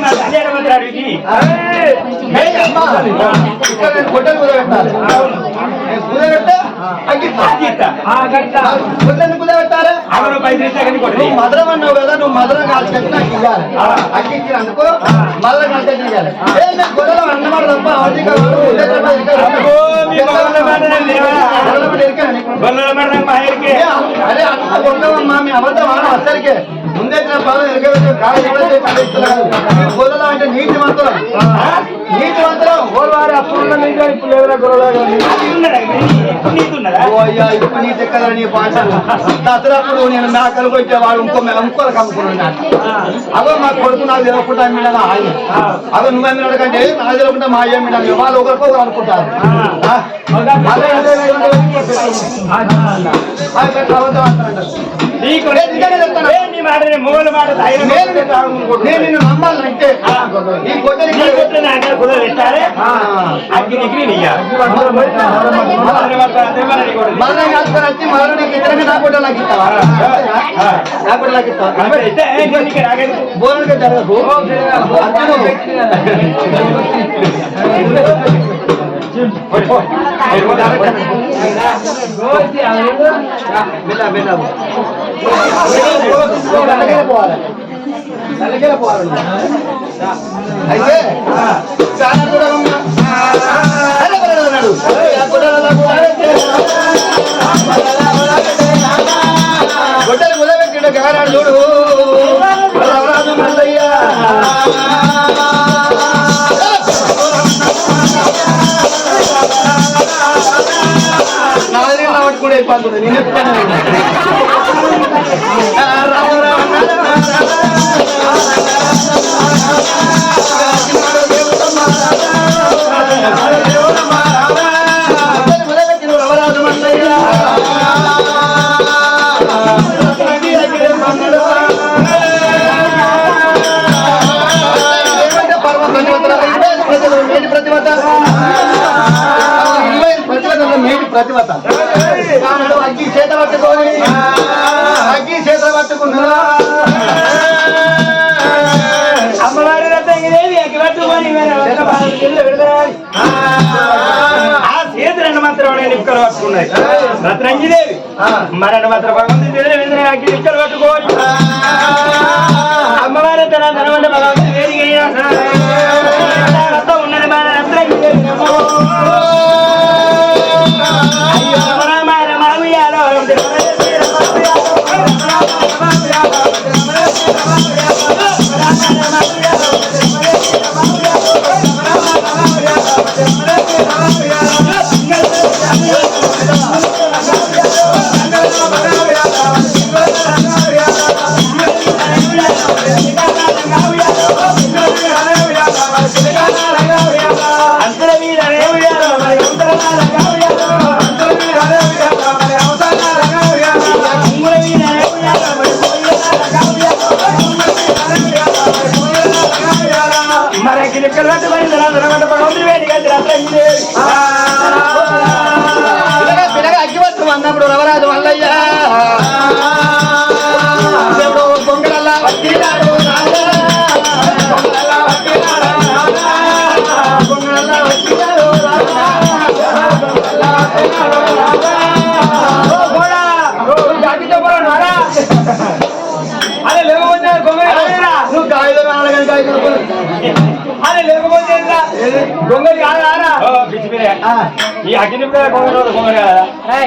మా కళ్యాణ మంత్రాలు ఇది పైసలు. నువ్వు మధురం అన్నావు కదా నువ్వు మధురం కాల్చి కట్టి నాకు ఇవ్వాలి. అగ్గించినందుకు మధురం కాల్చి కట్టి ఇవ్వాలి గొడవలో అన్నమాట తప్ప ఆయనకి. ఏ, అరే అంత గొడవమ్మా మీ అబద్ధం ఆడ అందరికీ ముందే నా పాలు ఎరగవచ్చు అంటే నీతి మంత్రం నీతి మంత్రం వారు అప్పుడు ఉన్న ఇప్పుడు లేదురా గొడవలు ఇప్పుడు నీకు ఉన్నదా? అయ్యా ఇప్పుడు నీ దగ్గర నీ పాఠాలు దసరాప్పుడు నేను మేకలు కొట్టే వాడు ఇంకో మే- ఇంకోలకు అమ్ముకున్నాను అదో మా కొడుకు నాకు తెలియకుండా అమ్మిడా ఆయన అదో నువ్వు అమ్మినాడు కంటే నాకు తెలియకుండా మా అయ్య అమ్మిడా వాళ్ళు ఒకరికి ఒకరు అనుకుంటారు ఆ? అదే అదే అదే అదే నీకు మాట నేను మొగల మాట ధైర్యం నేను నిన్ను నమ్మాలంటే ఈ గొడ్డలి నీ కొట్టు నా దగ్గర కుదర పెట్టాలి అగ్గి దగ్గర నీయ్యా మళ్ళీ కాసుకొని వచ్చి మళ్ళీ నీకు ఇద్దరికి నా గొడ్డలు నాకు ఇస్తావా నా గొడ్డలు నాకు ఇస్తావా బోనకే జరగదు మెల్ల అయితే చాలా కూడా గొడ్డలు గారాడు చూడు. అయిపోతుంది నేను ఎప్పుడైనా రామ మాత్రం నిప్పుకలు పట్టుకున్నాయి రత్నంగిదేవి మరణ మాత్రం భగవంతుని అగ్గి నిప్పుకలు పట్టుకోవచ్చు అమ్మవారి తన ధనవంట భగవంతుని వేదిక రథం ఉన్నది మన రత్నంగిదేవి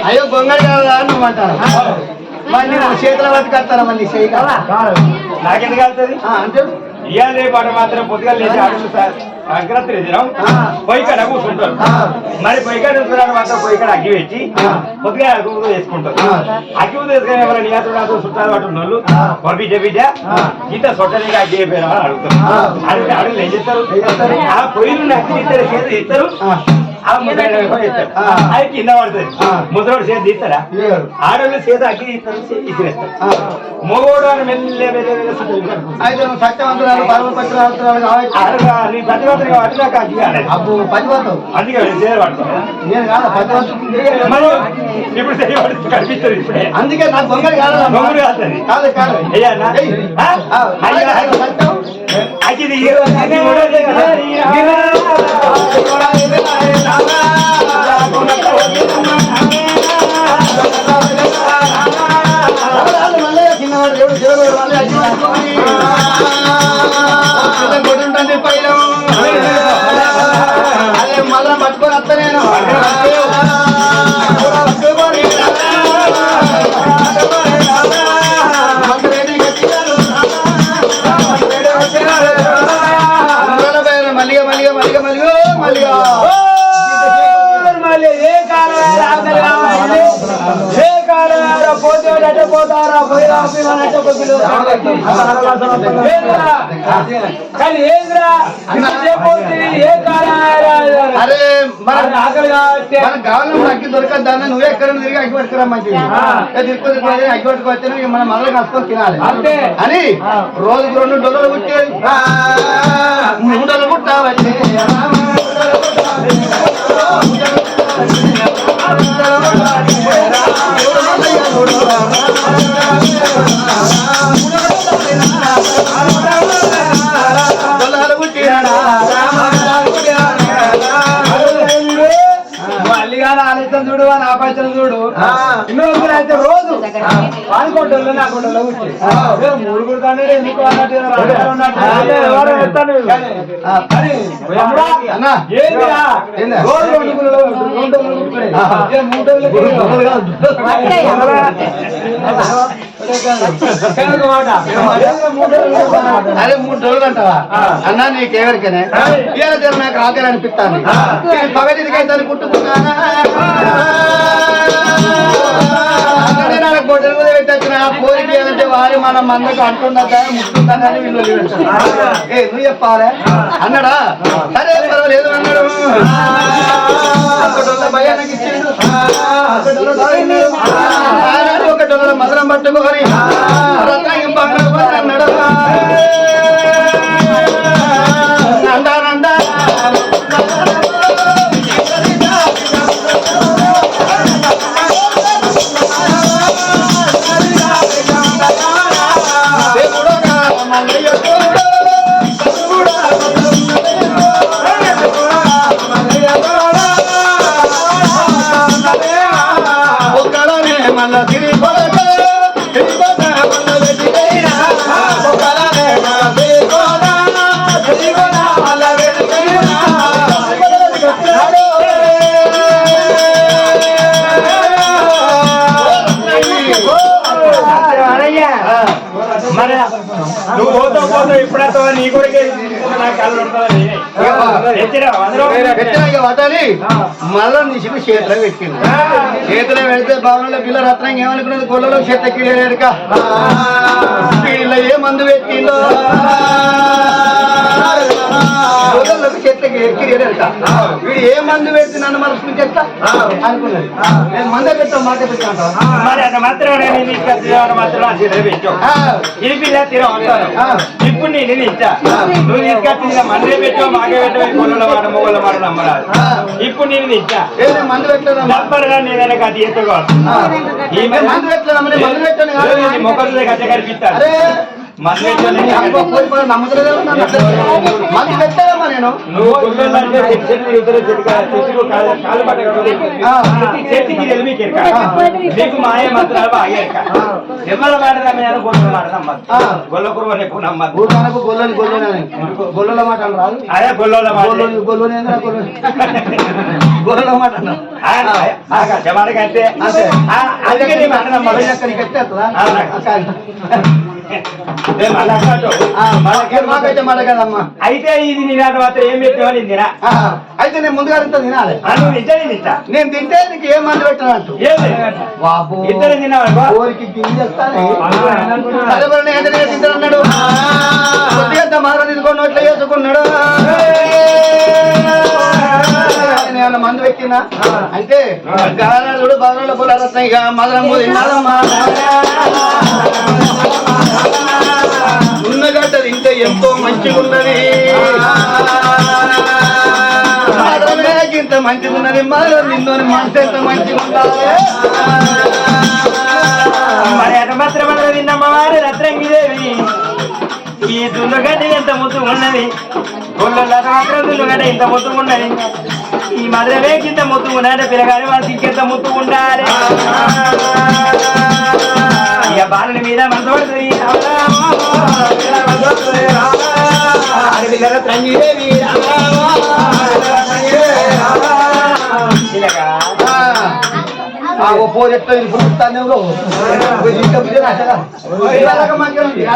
అయ్యో బొంగరు కదా నువ్వు అంటారు మరి నేను చేతుల పట్టుకొస్తారా మళ్ళీ చేయి? కదా. నాకెందుకు వెళ్తుంది అంటే ఇవాళ రేపు అటు మాత్రం పొద్దుగా లేచి అడుగు సార్ సంక్రాంతి దినం పొయ్యి కాడ కూర్చుంటారు. మరి పొయ్యి కాడ కూర్చున్నారు మాత్రం పొయ్యి కాడ అగ్గి పెట్టి. పొద్దుగా అగ్గి వేసుకుంటారు. అగ్గి వేసుకుని ఎవరైనా నియాత్ర నాకు చుట్టాలు పట్టు వాళ్ళు ఆ. పంపించే బిడ్డ ఆ. ఇంత సొట్టలిగా అగ్గి అయిపోయినా అని అడుగుతారు. ఆ. అడిగితే అడుగులు ఏం చేస్తారు? ఆ పొయ్యిలు అగ్గి ఇస్తారు చేతి ఇస్తారు. అది కింద పడుతుంది. ముద్రోడు చేతి తీస్తారా. ఆడవాళ్ళు చేతి అగ్గి ఇస్తారు చేతి ఇసిరేస్తారు. మగోడు అని మెల్లె. అయితే సత్యవంతురాలు పరమపత్రాలు కావాలి ఆడగా నీ ప్రతిభతని కాబట్టి నాకు అగ్గి కాలేదు పదివంతు అందుకే నేను కాదు ఇప్పుడు కనిపిస్తుంది ఇప్పుడే. నాకు దొంగలు కాదు దొంగలు కాదు అది. కాదు కాదు. అయ్యా సత్యం. కానీ ఏంద్రా అరే మన ఆకలి కాబట్టి అగ్గి దొరకదు దాన్ని నువ్వే ఎక్కడ తిరిగి అగ్గి పట్టుకురా మంచిది. తిరుపతి అగ్గి పట్టుకొస్తే మనం మొదలు కసుకొని తినాలి. అంతే. అని రోజుకు రెండు డొల్లలు పుట్టేది మూడు డొల్లలు పుట్టావచ్చి డొల్లలు పుట్టినాడా మల్లిగాల చూడు అని ఆపచ్చలు చూడు ఇంకొకరు అయితే రోజు నాకు మూడు ఎందుకు అన్నట్టు ఏ మూడు రోజులు అంటావా? అన్నా ఇవాళ జర నాకు ఆకలి అనిపిస్తాను పగటికైతే నాకు గొడ్డలు మీద పెట్టొచ్చిన కోరిక ఏదంటే వారి మన మందకు అంటుందా ముట్టుందా అని వీళ్ళు. ఏ నువ్వు చెప్పాలే? అన్నాడా? సరే పర్వాలేదు అన్నాడు. భయానికి ఇచ్చిండు. ఒక డొల్ల తాగినాడు. ఆనాడు పట్టుకొని వటాలి మళ్ళా నిషికు చేతిలో పెట్టింది. చేతిలో పెడితే భవనంలో పిల్ల రత్నం ఏమనుకున్నది? గొల్లలో చేత ఎక్కిడేక వీళ్ళ ఏ మందు పెట్టిందో? గొల్లకు చెట్లకి ఎక్కిడేక వీడు ఏ మందు పెట్టి నన్ను మనసు చెత్త అనుకున్నది నేను మందే పెట్టా మాట పెట్టా మరి అంత మాత్రం నేను మాత్రం ఈ పిల్ల తీరం అంటాను ఇప్పుడు నేను ఇది ఇచ్చా నువ్వు తీసుకొచ్చి మందే పెట్టావు మాకే పెట్టావు కొల్ల మాట మొగల మాట నమ్మరాదు ఇప్పుడు నేను ఇది ఇచ్చా మందు పెట్టలేదమ్మా తప్పరుగా నేనైనా కత్తి ఎత్తుకోవాలి. ఈ మందు నేను మందు పెట్టాను. మొక్కలు కట్ట కనిపిస్తాను నీకు మాయ మంత్రాలు ఎరక. ఎవరి మాట నమ్మినాను గొల్లల మాట నమ్మద్దు. గొల్ల కురువ నీకు నమ్మద్దు. భూతాలకు గొల్లని గొల్లని అని. గొల్లల మాట రాదు. అదే గొల్లోల మాట. గొల్లని గొల్లల మాట జమానకి అందుకే నీ మాట నమ్మదు. ఎత్తే మాకైతే అయితే ఇది నీ నాట మాత్రం ఏం పెట్టావని తినా. ఆ, అయితే నేను ముందుగా ఇంత తినాలి. నువ్వు నిజం నేను నేను తింటే నీకు ఏ మందు పెట్టాలంటూ ఏమి బాబు ఇద్దరు తిన్నావా కోరికి గింజేస్తానే. మరి నేను మాత్రం తీసుకొని నోట్లో వేసుకున్నాడు. నేను మందు పెట్టినా? అంటే గానాడు బాగా పొలారత్న ఇక మదనం తిన్నాడమ్మా ఉన్నగడ్డ తింటే ఎంతో మంచిగా ఉన్నది మాత్రమే ఇంత మంచిగా ఉన్నది మాత్రం నిన్నోని మనసు ఎంత మంచిగా ఉండాలి మరి ఎంత మాత్రం మనం తిన్నమ్మ వారి రత్రంగిదేవి ఈ దున్నగడ్డ ఎంత ముద్దు ఉన్నది గొల్లల మాత్రం దున్నగడ్డ ఇంత ముద్దు ఉన్నది ఈ మధురవే ఇంత ముద్దు ఉన్నది పిల్లగాని వాళ్ళకి ఇంకెంత ముద్దు ఉండాలి ఇక బాలుని మీద మనసు పడుతుంది అడవిలో తంగిదేవి పిల్లగా ఆ. ఓ పోరు ఎట్లా పుడుతానే ఇంకా మంచిగా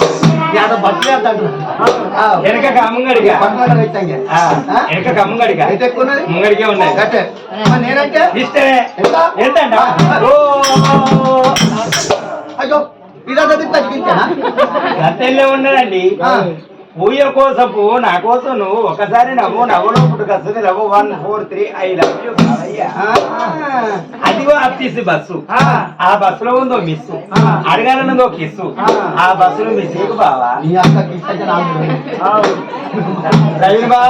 యాద బట్టలే అంటాడు వెనక పెట్టంగా వెనక అయితే ముంగడికే ఉన్నాయి. నేనంటే ఎంత? ఓ. అయ్యో ఇదంతా తగ్గించానా గత్తెల్లే ఉన్నదండి. పూజ కోసపు నా కోసం నువ్వు ఒకసారి నవ్వు నవ్వులో పుట్టుకొస్తుంది నవ్వు one four three I love you అదిగో అప్తీసి బస్సు. ఆ. బస్సులో ఉందో మిస్సు అడగాలన్నదో కిస్సు ఆ. బస్సులో మిస్ బావా? నీ రవీణ్ బా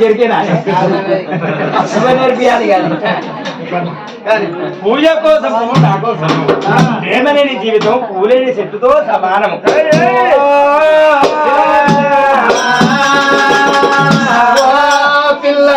ఎరికేనా నువ్వే నేర్పియాలి కానీ. పూజ కోసం నా కోసం ప్రేమలేని జీవితం పూలేని చెట్టుతో సమానము. పిల్ల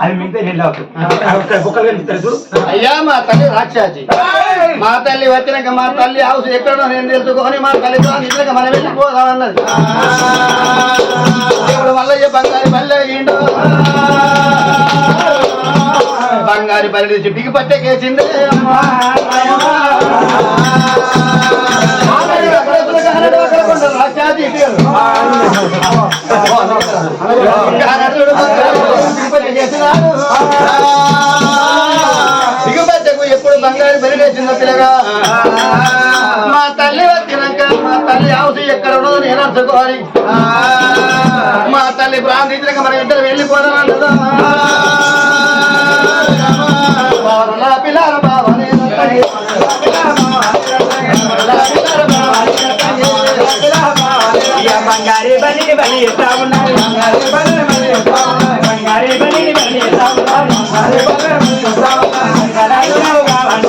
అది మిగతా చూడు అయ్యా మా తల్లి రాక్షసి మా తల్లి వచ్చినాక మా తల్లి హౌస్ ఎక్కడో నేను తెలుసుకొని మా తల్లితో నిద్రగా మనం వెళ్ళిపోదామన్నది దేవుడు మల్లయ్య బంగారు అయ్యిండు బంగారు బల్లి బిగిపట్టే కేసింది పట్టేకేసింది రాక్షసి ఎప్పుడు బంగారు పెరిగేసిందో పిల్లగా. మా తల్లి వచ్చినాక మా తల్లి హౌస్ ఎక్కడ ఉండదు నేను అర్థకోవాలి మా తల్లి ప్రాంతించక మన ఇద్దరు వెళ్ళిపోదామన్నదా పిల్లల బావ నేను తల్లి. బంగారే బలి ఉన్నారు బంగారే బలి ఉన్నారు కావాలి కావాలి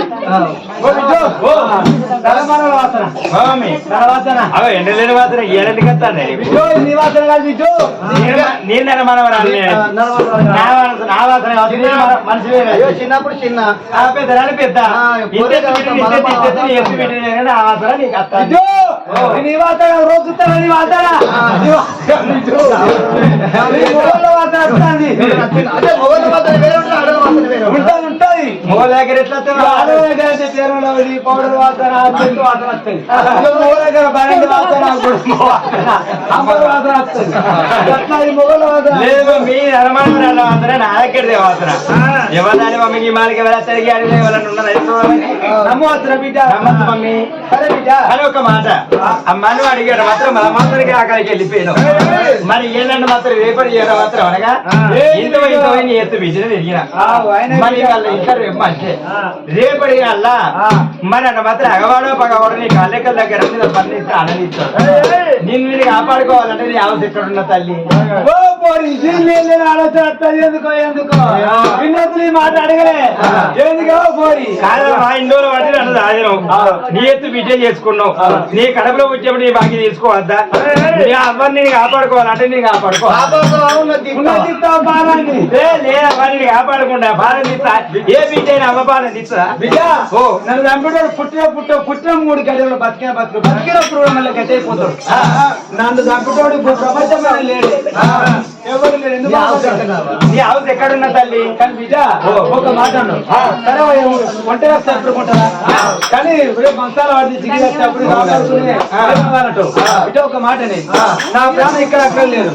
Oh. What we done? What? అవ ఎండలేని వస్తాను వాసన కాదు బిడ్డో నేను మనవరాలు నా వాసన వాసన మనిషి చిన్నప్పుడు చిన్న. ఆ పెద్దరాలు పెద్ద ఆ, వాసన నీకు వస్తాను. నీ వాసన రోజు నీ వాసన వాసన వాసన అదే మొగలు మాత్రం వేరే ఉంటుంది ఆడలు మాత్రం వేరే ఉంటుంది. ఉంటుంది మొగల దగ్గర ఎట్లా పౌడర్ వాసన వాసన. ఈ లేదు మీ అనుమానం వాసన నా దగ్గరదే వాసన ఎవరిదాని మమ్మీకి మాలికి ఎవరు తిరిగి అడిగిన ఎవరన్నా ఉన్నారా ఎప్పుడు నమ్మవచ్చురా బిడ్డ. నమ్మద్దు మమ్మీ. సరే బిడ్డ. అని ఒక మాట. అమ్మను అడిగాడు మాత్రం మన మాత్రకి అక్కడికి వెళ్ళిపోయాను మరి ఏళ్ళంటే మాత్రం రేపటి చేయడం మాత్రం అనగా ఇంత ఇంత నీ ఎత్తు బిడ్డను తిరిగిన. మరి. వాళ్ళ ఇంకా రేపు మంచి ఆ. రేపటి అల్లా. మరి అన్న మాత్రం అగవాడో పగవాడో కాళ్ళెక్కల దగ్గర మీద పని ఆనందిస్తాడు. నిన్ను నేను కాపాడుకోవాలంటే నీ ఆవశ్యక ఎక్కడ ఉన్న తల్లి ఆలోచన ఎందుకో ఎందుకో? ఈ మాట అడగలే. ఎందుకో పోరి కాదు మా ఇండోలో పట్టి నన్ను రాజనం నీ ఎత్తు బిడ్డ చేసుకున్నావు. నీ కడపలో వచ్చేప్పుడు నీ బాకీ తీసుకోవద్దా? నీ అవ్వని నేను కాపాడుకోవాలంటే నేను కాపాడుకో. పాపంతో ఉన్నది ఉన్నది ఇస్తావా బాలాన్ని ఏ లేదా వారిని కాపాడకుండా బాధ తీస్తా ఏ బిడ్డ బిడ్డ ఓ. నన్ను చంపేటోడు పుట్టిన పుట్ట పుట్టిన మూడు గడియలు బతికిన బతుకు బతికినప్పుడు మళ్ళీ గట్టి అయిపోతాడు నన్ను చంపేటోడు ఇప్పుడు ప్రపంచంలో లేడు. నీ హౌస్ ఎక్కడున్న తల్లి? కానీ బిడ్డ. ఒక మాట సరే వంట వేస్తే ఎప్పుడు కొంటారా? కానీ మసాలా వాడి చికెన్ వేస్తే అప్పుడు బిడ్డ ఒక మాట నా ప్రాణం ఇక్కడ అక్కడ లేదు.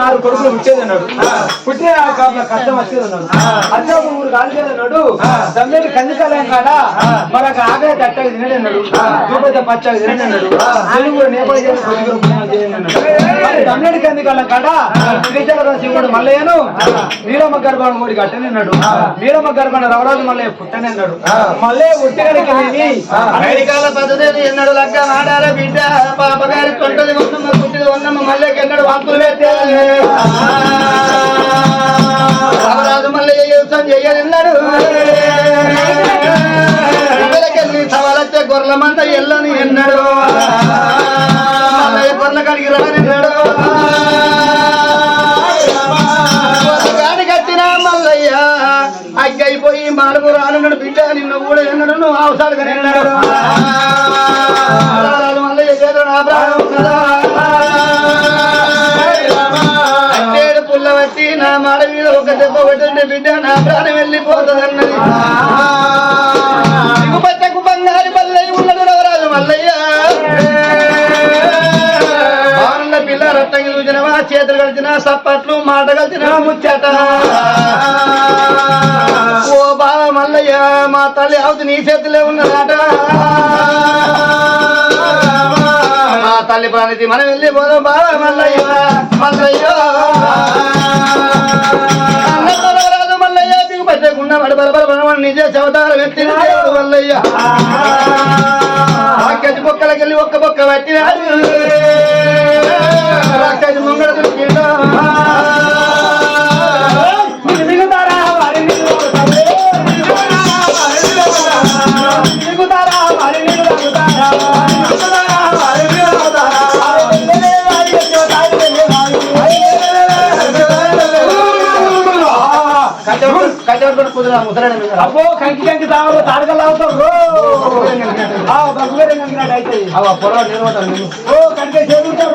ఆరు కొడుకులు పుట్టేది అన్నాడు పుట్టిన కడప కష్టం వచ్చేది అన్నాడు అన్నప్పుడు మూడు కాలిచేది అన్నాడు తమ్మిడి కందికాలం కాడ మనకు ఆగలే తట్టగా తినడు అన్నాడు అన్నాడు తెలుగు నేపాలి కొద్దిగా భోజనం చేయండి అన్నాడు తమ్మిడి కందికాలం కాడ శ్రీశైల శివుడు మల్లయ్యను నీలమ్మ గర్భాన్ని మూడి కట్టనన్నాడు నీలమ్మ గర్భాన్ని రవరాజు మల్లయ్య పుట్టనన్నాడు మల్లయ్య పుట్టినడికి నేని అమెరికాల పద్ధతి ఎన్నడు లగ్గ ఆడాల బిడ్డ. పాపగారి తొంటది మొత్తమ్మ పుట్టిన ఉన్నమ్మ మల్లెకి ఎన్నడు వాంతులు పెట్టే రామరాజు మల్లయ్య యుద్ధం చెయ్యనిన్నాడు సవాలచ్చే గొర్రెల ఎల్లని ఎన్నడో. మల్లయ్య గొర్రెల కడిగి మల్లయ్య అగ్గైపోయి మాలుగు రానున్నాడు బిడ్డ నిన్ను కూడా ఎన్నడు నువ్వు అవసరంగా నిన్నాడు. రారాజు మల్లయ్య ప్రాణం కదా అట్టేడు పుల్ల పట్టి నా మాడ మీద ఒక దెబ్బ పెట్టండి బిడ్డ నా ప్రాణం వెళ్ళిపోతుంది? చేతులు కలిసిన సప్పట్లు మాట కలిసిన ముచ్చట. ఓ బావ మల్లయ్య మా తల్లి అవుతు నీ చేతిలో ఉన్నదట. మా తల్లి ప్రాణితి మనం వెళ్ళి పోదాం బావ మల్లయ్య మల్లయ్య. మల్లయ్య దిగుపట్టకుండా వాడు బలబల నిజ చవతారం ఎత్తిన దేవుడు మల్లయ్య. బొక్కలకి వెళ్ళి ఒక్క బొక్క పట్టినాడు. అబ్బో కంకి కంకి తాగరు తాడకలు అవుతావు. రో బగ్గువేరే కంకినాడు అయితే అవ్వ, పొడవాడు నిలబడ్డాడు నిన్ను. ఓ కంటే చదువుతావు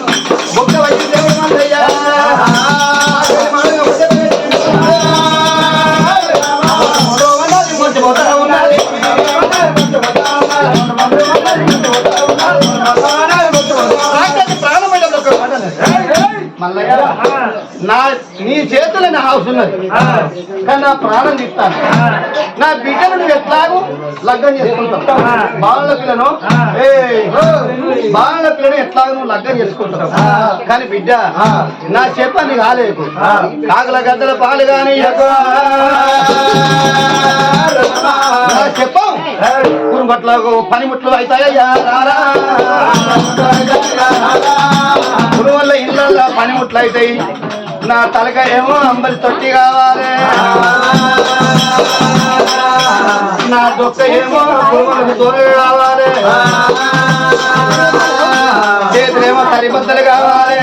నా నీ చేతుల నా హౌస్ ఉన్నది. కానీ నా ప్రాణం తీస్తాను. నా బిడ్డను నువ్వు ఎట్లాగూ లగ్గం చేసుకుంటావు. బాల పిల్లను ఏయ్, బాల పిల్లను ఎట్లాగూ నువ్వు లగ్గం చేసుకుంటావు. కానీ బిడ్డ నా చెప్పని కాలేదు కాకల గద్దల పాలు కానీ చెప్పం. కురుమట్ల పనిముట్లు అవుతాయ్యా రారా. కురు వల్ల ఇళ్ళల్లో పనిముట్లు అవుతాయి. నా తలక ఏమో అంబలి తొట్టి కావాలి. నా దొక్క ఏమో కురుమలకు దూరం కావాలి. చేతులేమో తరిబద్దలు కావాలి.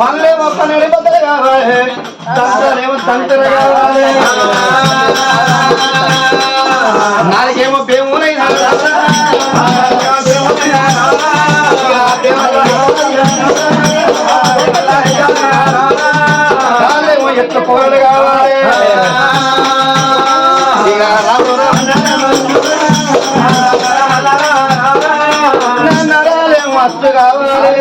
పనులేమో పన్నెండు బద్దలు కావాలి. తంతలేమో తంతులు కావాలి. నాలుగేమో బేమునై ఎట్ల పొగలు కావాలి? ఇక కావాలి.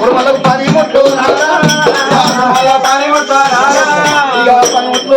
కురుమలకు పని ముట్లు పని ముట్లు పని ముట్లు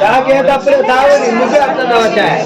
जाके तो अपने दावन मुझे अपना दावा चाहे